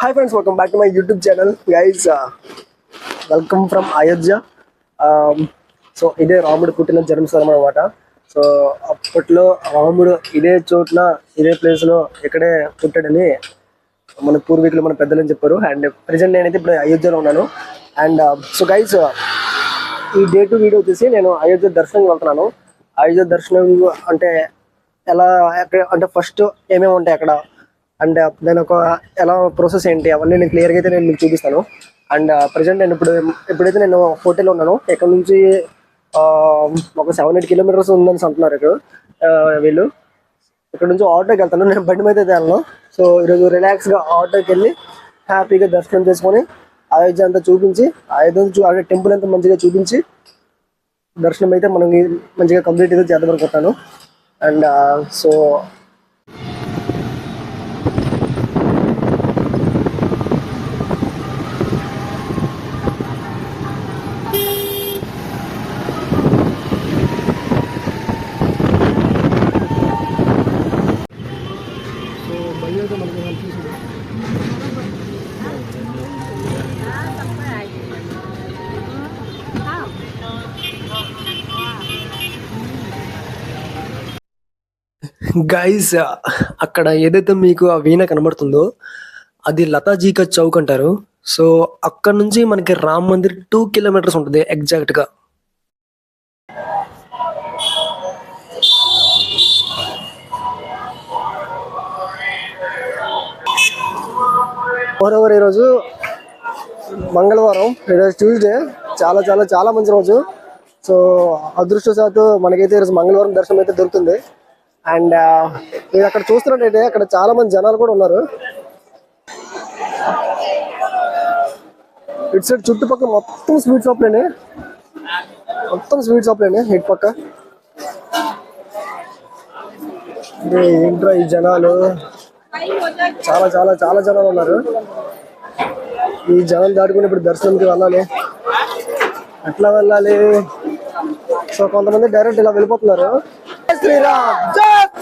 Hi friends, welcome back to my YouTube channel. Guys, uh, welcome from Ayodhya. Um, so ఇదే రాముడు పుట్టిన జన్మస్థలం అనమాట సో అప్పట్లో రాముడు ఇదే చోట్ల ఇదే ప్లేస్లో ఇక్కడే పుట్టాడని మన పూర్వీకులు మన పెద్దలని చెప్పారు. అండ్ ప్రజెంట్ నేనైతే ఇప్పుడు అయోధ్యలో ఉన్నాను. And uh, so guys uh, ఈ డే టు వీడియో వచ్చేసి నేను అయోధ్య దర్శనం వెళ్తున్నాను. అయోధ్య దర్శనం అంటే ఎలా అంటే ఫస్ట్ ఏమేమి ఉంటాయి అక్కడ? అండ్ uh, దాని ఒక ఎలా ప్రాసెస్ ఏంటి? అవన్నీ నేను క్లియర్గా అయితే నేను మీకు చూపిస్తాను. అండ్ ప్రజెంట్ నేను ఇప్పుడు ఎప్పుడైతే నేను హోటల్లో ఉన్నాను. ఇక్కడ నుంచి ఒక సెవెన్ ఎయిట్ కిలోమీటర్స్ ఉందని అంటున్నారు ఇక్కడ. వీళ్ళు. ఇక్కడ నుంచి ఆటోకి వెళ్తాను. నేను బండి మీద అయితే వెళ్ళను. సో ఈరోజు రిలాక్స్గా ఆటోకి వెళ్ళి హ్యాపీగా దర్శనం చేసుకొని అయోధ్య అంతా చూపించి అయోధ్య చూ అక్కడ టెంపుల్ అంతా మంచిగా చూపించి దర్శనం అయితే మనం మంచిగా కంప్లీట్ అయితే చేద్దాం అనుకుంటాను అండ్ సో గైస్ అక్కడ ఏదైతే మీకు ఆ వీణ కనబడుతుందో అది లతాజీకా చౌక్ అంటారు. సో అక్కడ నుంచి మనకి రామ్ మందిర్ టూ కిలోమీటర్స్ ఉంటుంది ఎగ్జాక్ట్గా. మరోవర్ ఈరోజు మంగళవారం ఈరోజు ట్యూస్డే చాలా చాలా చాలా మంచి రోజు. సో అదృష్టశాత్తు మనకైతే ఈరోజు మంగళవారం దర్శనం అయితే దొరుకుతుంది. అండ్ మీరు అక్కడ చూస్తున్నట్టయితే అక్కడ చాలా మంది జనాలు కూడా ఉన్నారు. ఇటు సైడ్ చుట్టుపక్కల మొత్తం స్వీట్ షాప్లేనే. మొత్తం స్వీట్ షాప్లేనే ఇటు పక్క. ఏంట్రా ఈ జనాలు? చాలా చాలా చాలా జనాలు ఉన్నారు. ఈ జనం దాటుకుని ఇప్పుడు దర్శనంకి వెళ్ళాలి. ఎట్లా వెళ్ళాలి? సో కొంతమంది డైరెక్ట్ ఇలా వెళ్ళిపోతున్నారు. జై శ్రీరామ్!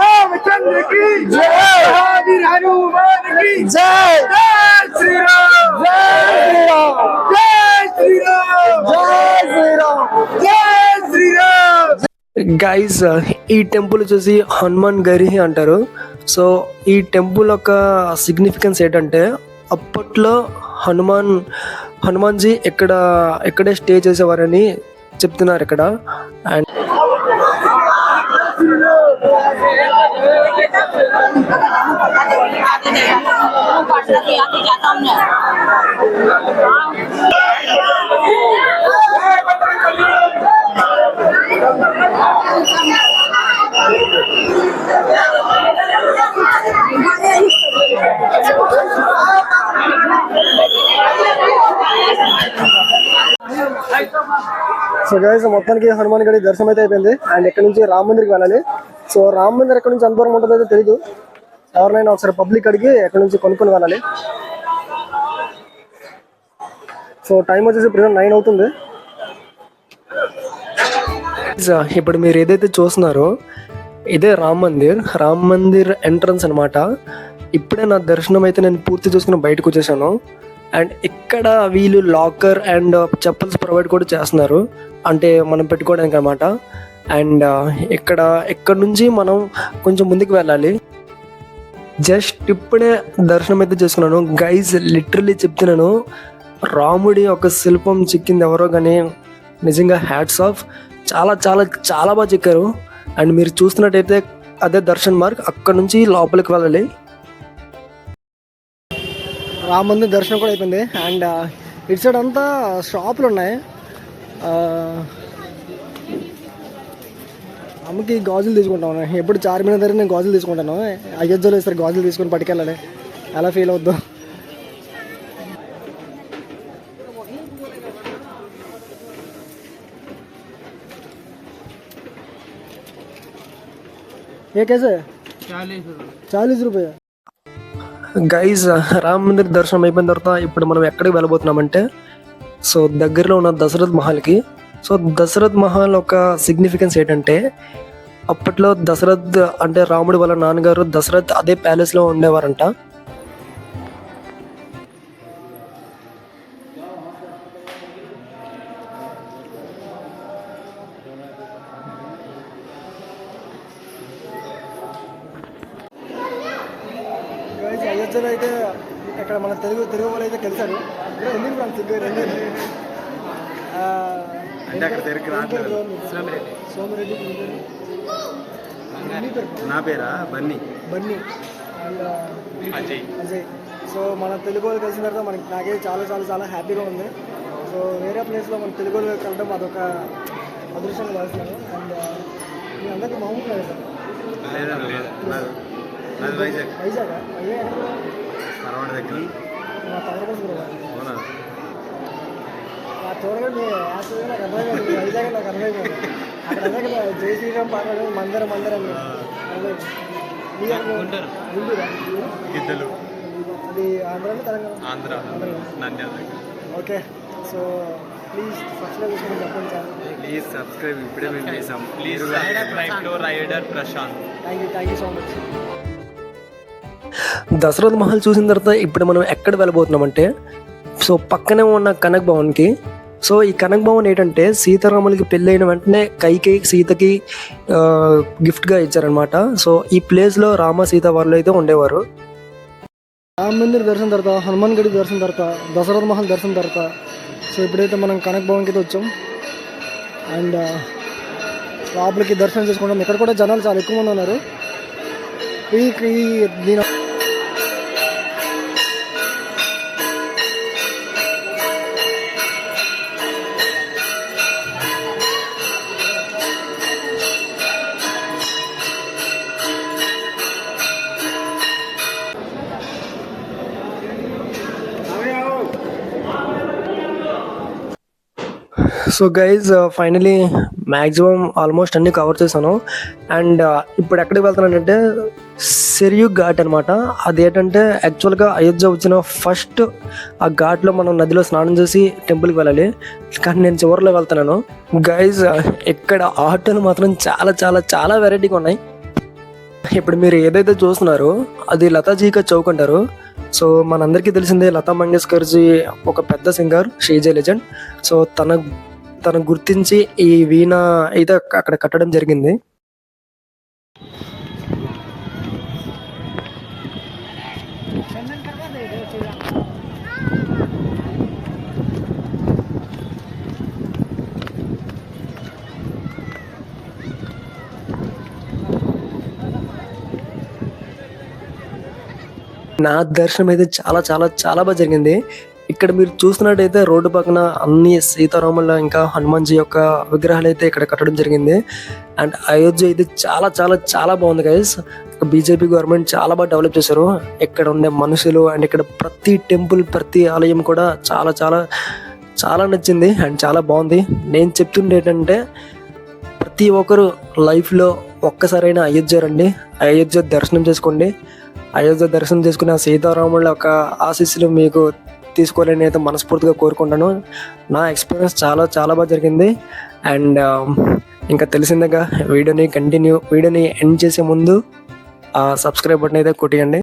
రామచంద్రకి గైస్ uh, ఈ టెంపుల్ చూసి హనుమాన్ గరిహి అంటారు. సో ఈ టెంపుల్ యొక్క సిగ్నిఫికెన్స్ ఏంటంటే అప్పట్లో హనుమాన్ హనుమాన్జీ ఎక్కడ ఎక్కడే స్టే చేసేవారని చెప్తున్నారు ఇక్కడ. అండ్ సో గైస్ మొత్తానికి హనుమాన్ గడి దర్శనం అయితే అయిపోయింది. అండ్ ఇక్కడ నుంచి రామ్ మందిర్కి వెళ్ళాలి. సో రామ్ మందిర్ ఎక్కడ నుంచి ఎంత దూరం ఉంటుందో అయితే తెలీదు. ఎవరినైనా ఒకసారి పబ్లిక్ అడిగి ఎక్కడ నుంచి కొనుక్కొని వెళ్ళాలి. సో టైం వచ్చేసి ప్రజెంట్ నైన్ అవుతుంది. ఇప్పుడు మీరు ఏదైతే చూస్తున్నారో ఇదే రామ్ మందిర్. రామ్ మందిర్ ఎంట్రన్స్ అనమాట ఇప్పుడే నా దర్శనం అయితే నేను పూర్తి చూసుకుని బయటకు వచ్చేసాను. అండ్ ఇక్కడ వీళ్ళు లాకర్ అండ్ చెప్పల్స్ ప్రొవైడ్ కూడా చేస్తున్నారు. అంటే మనం పెట్టుకోవడానికి అనమాట అండ్ ఇక్కడ ఇక్కడ నుంచి మనం కొంచెం ముందుకు వెళ్ళాలి. జస్ట్ ఇప్పుడే దర్శనం అయితే చేసుకున్నాను. గైజ్ లిటరలీ చెప్తున్నాను. రాముడి ఒక శిల్పం చిక్కింది ఎవరో కానీ నిజంగా హ్యాట్స్ ఆఫ్ చాలా చాలా చాలా బాగా చెక్కారు. అండ్ మీరు చూస్తున్నట్టయితే అదే దర్శన్ మార్క్ అక్కడ నుంచి లోపలికి వెళ్ళాలి. రామ దర్శనం కూడా అయిపోయింది. అండ్ uh, ఇటు సైడ్ అంతా షాపులు ఉన్నాయి. Uh, అమ్మకి గాజులు తీసుకుంటాను ఎప్పుడు చార్మినార్ దగ్గర నేను గాజులు తీసుకుంటాను. అయోధ్యలో ఇస్తారు గాజులు తీసుకొని పట్టుకెళ్ళాలి. ఎలా ఫీల్ అవుద్దు. ఏ కేసే చాలీస్ రూపాయ? గైజ్ రామ మందిర్ దర్శనం అయిపోయిన తర్వాత ఇప్పుడు మనం ఎక్కడికి వెళ్ళబోతున్నామంటే సో దగ్గరలో ఉన్న దశరథ్ మహల్కి సో దశరథ్ మహల్ ఒక సిగ్నిఫికెన్స్ ఏంటంటే అప్పట్లో దశరథ్ అంటే రాముడి వాళ్ళ నాన్నగారు దశరథ్ అదే ప్యాలెస్లో ఉండేవారంట. అయోధ్యలో అయితే ఇక్కడ మన తెలుగు తెలుగు వాళ్ళు అయితే తెలుసారు ఎందుకు రెండు. అంటే అక్కడ దగ్గరికి రావట్లేదు. సోమిరెడ్డి నా పేరా? బన్నీ. బన్నీ. అండ్ అజయ్. అజయ్. సో మన తెలుగు వాళ్ళు కలిసిన తర్వాత మనకి నాకే చాలా చాలా చాలా హ్యాపీగా ఉంది. సో వేరే ప్లేస్లో మన తెలుగు వాళ్ళు కలవడం అదొక అదృష్టంగా భావిస్తున్నాను. అండ్ మీ అందరికీ మామూలు లేదు సార్ వైజాగ్. వైజాగ్? అయ్యే మా తగ్గకోసం నాకు అర్థమైపోయింది మీ వైజాగ్ నాకు అర్థమైపోయింది అక్కడ జై శ్రీరామ్ మందరం మందరం అర్థమైంది. మీ అక్కడ గుంటూరా. గిద్దలు అది ఆంధ్రాలో తెలంగాణ? ఆంధ్ర. నంద్యాల దగ్గర. ఓకే. సో ప్లీజ్ సబ్స్క్రైబ్ చేసుకుని చెప్పండి సార్. ప్లీజ్ సబ్స్క్రైబ్ ఇప్పుడే మేము చేసాం. Please rider Prashant. Thank you thank you so much Dasharath Mahal చూసిన తర్వాత ఇప్పుడు మనం ఎక్కడ వెళ్ళబోతున్నామంటే సో పక్కనే ఉన్న కనక్ భవన్కి సో ఈ కనక భవన్ ఏంటంటే సీతారాములకి పెళ్ళైన వెంటనే కైకి సీతకి గిఫ్ట్గా ఇచ్చారనమాట సో ఈ ప్లేస్లో రామ సీత వాళ్ళు అయితే ఉండేవారు. రామ మందిర్ దర్శనం తర్వాత హనుమాన్ గడి దర్శనం తర్వాత దశరథ మహల్ దర్శనం తర్వాత సో ఇప్పుడైతే మనం కనక భవన్కి అయితే వచ్చాం. అండ్ లోపలికి దర్శనం చేసుకుంటాం. ఇక్కడ కూడా జనాలు చాలా ఎక్కువ మంది ఉన్నారు. ఈ దీని so guys finally maximum almost అన్ని కవర్ చేశాను. అండ్ uh, ఇప్పుడు ఎక్కడికి వెళ్తున్నానంటే సెరియు ఘాట్ అనమాట అదేంటంటే యాక్చువల్గా అయోధ్య వచ్చిన ఫస్ట్ ఆ ఘాట్లో మనం నదిలో స్నానం చేసి టెంపుల్కి వెళ్ళాలి. కానీ నేను చివరిలో వెళ్తున్నాను. గైజ్ uh, ఇక్కడ ఆటోలు మాత్రం చాలా చాలా చాలా వెరైటీగా ఉన్నాయి. ఇప్పుడు మీరు ఏదైతే చూస్తున్నారో అది లతాజీగా చౌక్ అంటారు. సో మనందరికీ తెలిసిందే లతా మంగేష్కర్ జీ ఒక పెద్ద సింగర్ షీజే లెజెండ్ సో తన తన గుర్తించి ఈ వీణ అయితే అక్కడ కట్టడం జరిగింది. నా దర్శనం అయితే చాలా చాలా చాలా బాగా జరిగింది. ఇక్కడ మీరు చూస్తున్నట్టయితే రోడ్డు పక్కన అన్ని సీతారాముల ఇంకా హనుమాన్జీ యొక్క విగ్రహాలు అయితే ఇక్కడ కట్టడం జరిగింది. అండ్ అయోధ్య అయితే చాలా చాలా చాలా బాగుంది గైస్ బీజేపీ గవర్నమెంట్ చాలా బాగా డెవలప్ చేశారు. ఇక్కడ ఉండే మనుషులు అండ్ ఇక్కడ ప్రతి టెంపుల్ ప్రతి ఆలయం కూడా చాలా చాలా చాలా నచ్చింది అండ్ చాలా బాగుంది. నేను చెప్తుండే ఏంటంటే ప్రతి ఒక్కరు లైఫ్లో ఒక్కసారైనా అయోధ్య రండి. అయోధ్య దర్శనం చేసుకోండి. అయోధ్య దర్శనం చేసుకున్న సీతారాముల యొక్క ఆశీస్సులు మీకు తీసుకోవాలని అయితే మనస్ఫూర్తిగా కోరుకుంటాను. నా ఎక్స్పీరియన్స్ చాలా చాలా బాగా జరిగింది. అండ్ um, ఇంకా తెలిసిందిగా వీడియోని కంటిన్యూ వీడియోని ఎండ్ చేసే ముందు సబ్స్క్రైబ్ బటన్ అయితే కొట్టియండి.